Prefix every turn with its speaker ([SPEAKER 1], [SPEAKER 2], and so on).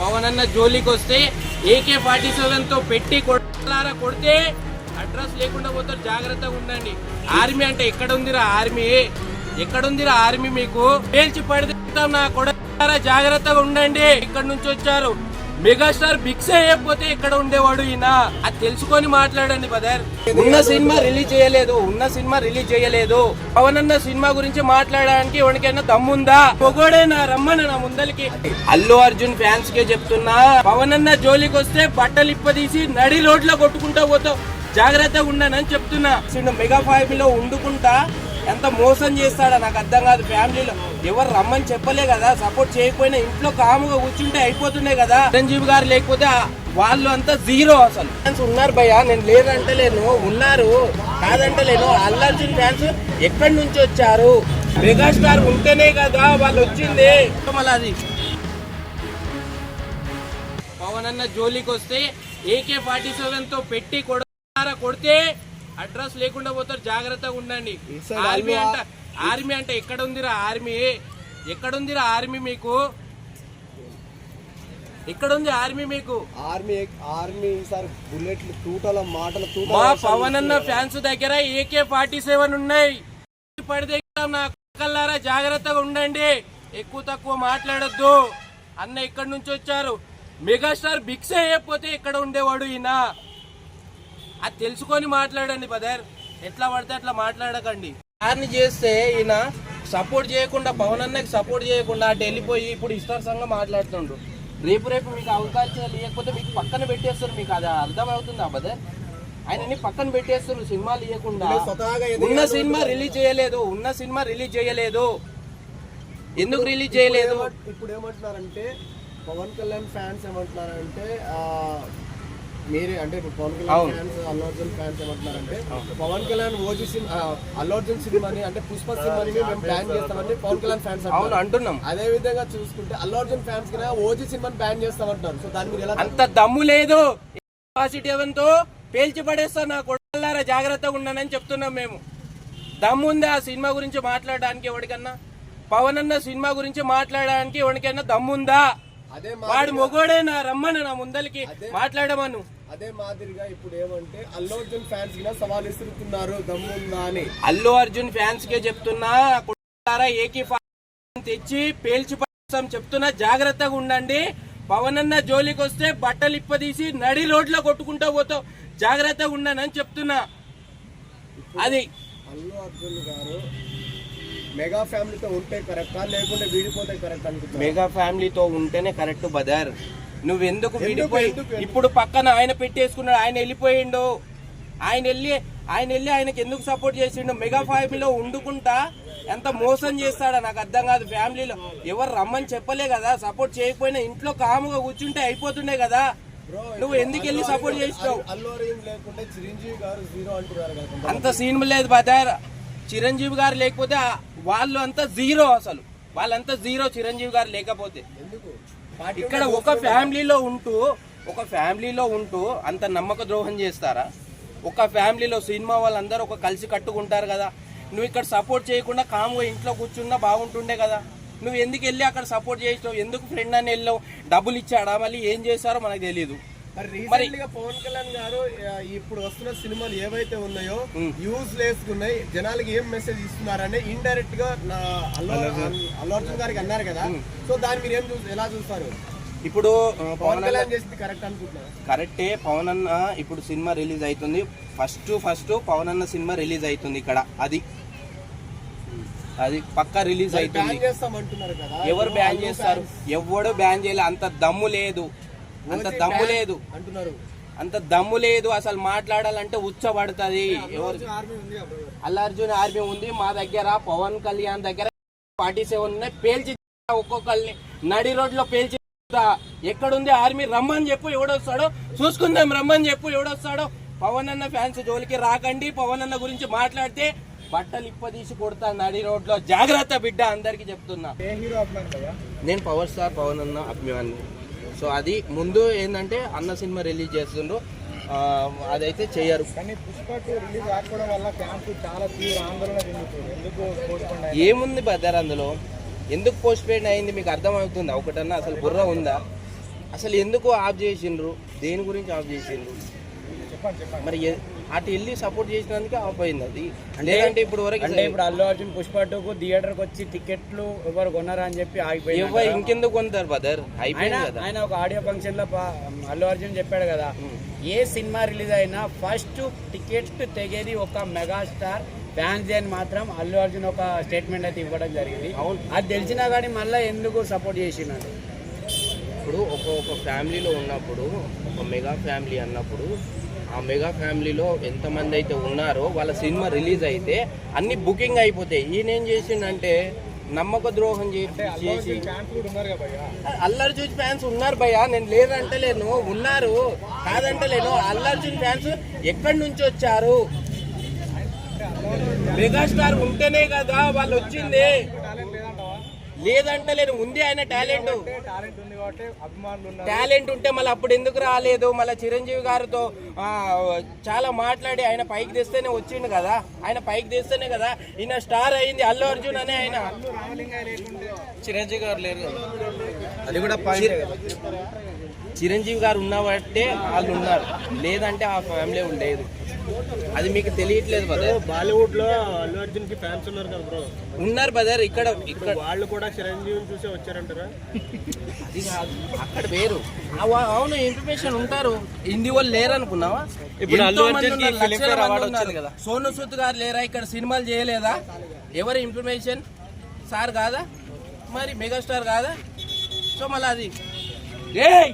[SPEAKER 1] పవన్ అన్న జోలికి వస్తే ఏకే ఫార్టీ సెవెన్తో పెట్టి కొడారా కొడితే అడ్రస్ లేకుండా పోతారు. జాగ్రత్తగా ఉండండి. ఆర్మీ అంటే ఎక్కడ ఉందిరా ఆర్మీ? ఎక్కడ ఉందిరా ఆర్మీ మీకు? పేల్చి పడితే నా కొడతారా? జాగ్రత్తగా ఉండండి. ఇక్కడ నుంచి వచ్చారు? మెగాస్టార్ బిక్స్ అయ్యకపోతే ఇక్కడ ఉండేవాడు ఈయన? అది తెలుసుకొని మాట్లాడండి బదర్ ఉన్న సినిమా రిలీజ్ చేయలేదు ఉన్న సినిమా రిలీజ్ చేయలేదు. పవన్ అన్న సినిమా గురించి మాట్లాడడానికి ఎవరికైనా దమ్ముందా? పొగోడే నా రమ్మన్న నా ముందలికి? అల్లు అర్జున్ ఫ్యాన్స్ కే చెప్తున్నా పవన్ అన్న జోలికి వస్తే బట్టలు ఇప్పదీసి నడి రోడ్లో కొట్టుకుంటా పోతావు. జాగ్రత్తగా ఉండనని చెప్తున్నా. మెగా మెగా లో వండుకుంటా ఎంత మోసం చేస్తాడో? నాకు అర్థం కాదు. ఫ్యామిలీలో ఎవరు రమ్మని చెప్పలే కదా. సపోర్ట్ చేయకపోయినా ఇంట్లో కాముగా కూర్చుంటే అయిపోతుండే కదా. చిరంజీవి గారు లేకపోతే వాళ్ళు అంతా జీరో అసలు. ఫ్యాన్స్ ఉన్నారు భయ్యా. నేను లేదంటలేను. ఉన్నారు. కాదంటలేను. అల్లర్జున్ ఫ్యాన్స్ ఎక్కడి నుంచి వచ్చారు? మెగాస్టార్ ఉంటేనే కదా వాళ్ళు వచ్చింది. మళ్ళీ అది పవన్ అన్న జోలికి వస్తే ఏకే ఫార్టీ సెవెన్తో పెట్టి కొడతారా? కొడితే అడ్రస్ లేకుండా పోతారు జాగ్రత్తగా ఉండండి. ఆర్మీ అంట ఆర్మీ అంటే ఎక్కడ ఉందిరా ఆర్మీ? ఎక్కడ ఉందిరా ఆర్మీ మీకు? ఎక్కడ ఉంది ఆర్మీ మీకు?
[SPEAKER 2] ఆర్మీ ఆర్మీ సార్ బుల్లెట్లు తూటల మాటల తూట
[SPEAKER 1] మా పవన్ అన్న ఫ్యాన్స్ దగ్గర ఏకే ఫార్టీ సెవెన్ ఉన్నాయి. పడితే నా కల్లారా జాగ్రత్తగా ఉండండి. ఎక్కువ తక్కువ మాట్లాడొద్దు. అన్న ఎక్కడి నుంచి వచ్చారు. మెగాస్టార్ బిక్స్ అయ్యకపోతే ఇక్కడ ఉండేవాడు ఈయన? అది తెలుసుకొని మాట్లాడండి బదర్ ఎట్లా పడితే అట్లా మాట్లాడకండి. కార్ని చేస్తే ఈయన సపోర్ట్ చేయకుండా పవన్ అన్నకి సపోర్ట్ చేయకుండా అటు వెళ్ళిపోయి ఇప్పుడు ఇష్టార్సంగా మాట్లాడుతుండ్రు రేపు రేపు మీకు అవకాశాలు ఇవ్వకపోతే మీకు పక్కన పెట్టేస్తారు మీకు అది అర్థం అవుతుందా బదర్ ఆయనని పక్కన పెట్టేస్తారు సినిమాలు ఇవ్వకుండా.
[SPEAKER 2] స్వతహాగా
[SPEAKER 1] ఉన్న సినిమా రిలీజ్ చేయలేదు ఉన్న సినిమా రిలీజ్ చేయలేదు. ఎందుకు రిలీజ్ చేయలేదు?
[SPEAKER 2] ఇప్పుడు ఏమంటున్నారంటే పవన్ కళ్యాణ్ ఫ్యాన్స్ ఏమంటున్నారంటే ఆ, మీరే అంటే ఇప్పుడు పవన్ కళ్యాణ్. ఫ్యాన్స్ అల్లు అర్జున్ ఫ్యాన్స్ ఏమంటున్నారంటే పవన్ కళ్యాణ్ ఓజీ సినిమా అల్లు అర్జున్ సినిమాని అంటే పుష్ప సినిమాని మేము బ్యాన్ చేస్తామని పవన్ కళ్యాణ్ ఫ్యాన్స్
[SPEAKER 1] అవును అంటున్నాం.
[SPEAKER 2] అదే విధంగా చూసుకుంటే అల్లు అర్జున్ ఫ్యాన్స్ కింద ఓజీ సినిమాని బ్యాన్ చేస్తామంటున్నారు సో దాని ఎలా
[SPEAKER 1] అంత దమ్ము లేదు. పాజిటివ్తో పేల్చి పడేస్తా నా కొడాలారా జాగ్రత్తగా ఉండనని చెప్తున్నాం మేము. దమ్ము ఉంది ఆ సినిమా గురించి మాట్లాడడానికి ఎవరికన్నా పవన్ అన్న సినిమా గురించి మాట్లాడడానికి ఎవరికైనా దమ్ముందా వాడు మొగోడే నా రమ్మను నా ముందలికి మాట్లాడమను.
[SPEAKER 2] అదే మాదిరిగా ఇప్పుడు ఏమంటే అల్లు అర్జున్ ఫ్యాన్స్ సవాల్ ఇస్తున్నారు దమ్ముందా అని
[SPEAKER 1] అల్లు అర్జున్ ఫ్యాన్స్ కే చెప్తున్నా ఏకీ తెచ్చి పేల్చి చెప్తున్నా జాగ్రత్తగా ఉండండి. పవన్ అన్న జోలికి వస్తే బట్టలు ఇప్పదీసి నడి రోడ్లో కొట్టుకుంటా పోతావు. జాగ్రత్తగా ఉండనని చెప్తున్నా. అది.
[SPEAKER 2] అల్లు అర్జున్ గారు మెగా ఫ్యామిలీతో ఉంటే కరెక్టా లేకుంటే వీడిపోతే కరెక్ట్ అనుకుంటున్నా
[SPEAKER 1] మెగా ఫ్యామిలీతో ఉంటేనే కరెక్ట్ బదర్. నువ్వెందుకు విడిపోయి? ఇప్పుడు పక్కన ఆయన పెట్టేసుకున్నాడు ఆయన వెళ్ళిపోయిండు. ఆయన వెళ్ళి ఆయన వెళ్ళి ఆయనకి ఎందుకు సపోర్ట్ చేసిండు? మెగా ఫ్యామిలీలో ఉండుకుంటా ఎంత మోసం చేస్తాడా? నాకు అర్థం కాదు. ఫ్యామిలీలో ఎవరు రమ్మని చెప్పలే కదా. సపోర్ట్ చేయకపోయినా ఇంట్లో కాముగా కూర్చుంటే అయిపోతుండే కదా. నువ్వు ఎందుకు వెళ్ళి సపోర్ట్ చేసినావు?
[SPEAKER 2] కొంతమంది.
[SPEAKER 1] అంత సీన్ లేదు బదర్ చిరంజీవి గారు లేకపోతే వాళ్ళు అంతా జీరో అసలు. వాళ్ళంతా జీరో చిరంజీవి గారు లేకపోతే.
[SPEAKER 2] ఎందుకు?
[SPEAKER 1] ఇక్కడ ఒక ఫ్యామిలీలో ఉంటూ ఒక ఫ్యామిలీలో ఉంటూ అంత నమ్మక ద్రోహం చేస్తారా? ఒక ఫ్యామిలీలో సినిమా వాళ్ళందరూ ఒక కలిసి కట్టుకుంటారు కదా. నువ్వు ఇక్కడ సపోర్ట్ చేయకుండా కాముగా ఇంట్లో కూర్చున్నా బాగుంటుండే కదా. నువ్వు ఎందుకు వెళ్ళి అక్కడ సపోర్ట్ చేసినావు? ఎందుకు ఫ్రెండ్ అని వెళ్ళావు? డబ్బులు ఇచ్చాడా? మళ్ళీ ఏం చేస్తారో మనకు తెలియదు
[SPEAKER 2] మరి పవన్ కళ్యాణ్ గారు ఇప్పుడు వస్తున్న సినిమాలు ఏవైతే ఉన్నాయో. యూజ్ లేసుకున్నాయి జనాలకి ఏం మెసేజ్ ఇస్తున్నారని ఇండైరెక్ట్గా అల్లు అర్జున్. గారికి అన్నారు కదా. సో దాన్ని మీరు ఏం ఎలా చూస్తారు?
[SPEAKER 1] ఇప్పుడు పవన్
[SPEAKER 2] కళ్యాణ్ చేసింది కరెక్ట్ అనుకుంటున్నారు?
[SPEAKER 1] కరెక్టే. పవన్ అన్న ఇప్పుడు సినిమా రిలీజ్ అవుతుంది ఫస్ట్ ఫస్ట్ పవన్ అన్న సినిమా రిలీజ్ అవుతుంది ఇక్కడ. అది. అది పక్కా రిలీజ్ అవుతుంది ఎవరు బ్యాన్ చేస్తారు? ఎవడు బ్యాన్ చేయలే. అంత దమ్ము లేదు. అంత దమ్ము లేదు.
[SPEAKER 2] అంటున్నారు.
[SPEAKER 1] అంత దమ్ము లేదు అసలు మాట్లాడాలంటే ఉచ్చబడుతుంది. ఎవరు అల్లార్జున్ ఆర్మీ ఉంది మా దగ్గర పవన్ కళ్యాణ్ దగ్గర ఫార్టీ సెవెన్ ఉన్నాయి. పేల్చి ఒక్కొక్కరిని నడి రోడ్లో పేల్చి ఎక్కడుంది ఆర్మీ? రమ్మని చెప్పు ఎవడొస్తాడో? చూసుకుందాం రమ్మని చెప్పు ఎవడొస్తాడో? పవన్ అన్న ఫ్యాన్స్ జోలికి రాకండి పవన్ అన్న గురించి మాట్లాడితే బట్టలు ఇప్పదీసి కొడతా నడి రోడ్లో. జాగ్రత్త బిడ్డ అందరికి చెప్తున్నా. నేను పవర్ స్టార్ పవన్ అన్న అభిమాని. సో అది ముందు ఏంటంటే అన్న సినిమా రిలీజ్ చేస్తుండ్రు. అదైతే చెయ్యరు
[SPEAKER 2] కానీ పుష్ప టూ రిలీజ్ కాకపోవడం వల్ల ఫ్యాన్స్ చాలా తీవ్ర ఆందోళన చెందుతుంది. ఎందుకు పోస్ట్పోన్
[SPEAKER 1] ఏముంది బద్దర్ అందులో? ఎందుకు పోస్ట్ పోయిన అయింది మీకు అర్థమవుతుందా ఒకటన్నా అసలు బుర్ర ఉందా? అసలు ఎందుకు ఆఫ్ చేసిండ్రు? దేని గురించి ఆఫ్ చేసిండ్రు? మరి అటు వెళ్ళి సపోర్ట్ చేసినందుకే ఆఫ్ అయింది అది లేదంటే ఇప్పుడు వరకు
[SPEAKER 3] అంటే ఇప్పుడు అల్లు అర్జున్ పుష్ప టూకు థియేటర్కి వచ్చి టికెట్లు ఎవరు కొన్నారా అని చెప్పి ఆగిపోయింది
[SPEAKER 1] ఎవరు ఇంకెందుకు కొంటారు బదర్ అయిపోయింది కదా.
[SPEAKER 3] ఆయన ఒక ఆడియో ఫంక్షన్లో పా- అల్లు అర్జున్ చెప్పాడు కదా ఏ సినిమా రిలీజ్ అయినా ఫస్ట్ టికెట్ తెగేది ఒక మెగాస్టార్ ఫ్యాన్స్ అని మాత్రం అల్లు అర్జున్ ఒక స్టేట్మెంట్ అయితే ఇవ్వడం జరిగింది. అది తెలిసినా కానీ మళ్ళీ ఎందుకు సపోర్ట్ చేసినాడు
[SPEAKER 1] ఇప్పుడు ఒక ఒక ఫ్యామిలీలో ఉన్నప్పుడు ఒక మెగా ఫ్యామిలీ అన్నప్పుడు ఆ మెగా ఫ్యామిలీలో ఎంతమంది అయితే ఉన్నారో వాళ్ళ సినిమా రిలీజ్ అయితే అన్ని బుకింగ్ అయిపోతాయి. ఈయన ఏం చేసిండంటే నమ్మక ద్రోహం చేసి అల్లర్జున్ ఫ్యాన్స్ ఉన్నారు భయ్యా? నేను లేదంటలేను. ఉన్నారు. కాదంటలేను. అల్లర్జున్ ఫ్యాన్స్ ఎక్కడి నుంచి వచ్చారు? మెగాస్టార్ ఉంటేనే కదా వాళ్ళు వచ్చింది. లేదంటే లేదు ఉంది ఆయన టాలెంట్. టాలెంట్ ఉంటే మళ్ళీ అప్పుడు ఎందుకు రాలేదు? మళ్ళీ చిరంజీవి గారితో ఆ, చాలా మాట్లాడి ఆయన పైకి తెస్తేనే వచ్చిండు కదా? ఆయన పైకి తెస్తేనే కదా? ఈయన స్టార్ అయింది అల్లు అర్జున్ అనే ఆయన. చిరంజీవి గారు లేరు
[SPEAKER 3] అది కూడా
[SPEAKER 1] చిరంజీవి గారు ఉన్నబట్టే వాళ్ళు ఉన్నారు. లేదంటే ఆ ఫ్యామిలీ లేదు అది మీకు తెలియట్లేదు బదర్
[SPEAKER 2] బాలీవుడ్లో అల్లు అర్జున్కి ఫ్యాన్స్ ఉన్నారు కదా బ్రో.
[SPEAKER 1] ఉన్నారు బదర్ ఇక్కడ ఇక్కడ.
[SPEAKER 2] వాళ్ళు కూడా చిరంజీవిని చూసే వచ్చారంటారా
[SPEAKER 1] అది కాదు. అక్కడ వేరు. అవ- అవును ఇన్ఫర్మేషన్ ఉంటారు. హిందీ వాళ్ళు లేరు అనుకున్నావా?
[SPEAKER 3] ఇప్పుడు అల్లు ఫిలిం ఫేర్ అవార్డు. వచ్చింది కదా.
[SPEAKER 1] సోను సూద్ గారు లేరా? ఇక్కడ సినిమాలు చేయలేదా? ఎవరి ఇన్ఫర్మేషన్ సార్ కాదా? మరి మెగాస్టార్ కాదా? సో మళ్ళీ అది. ఏయ్!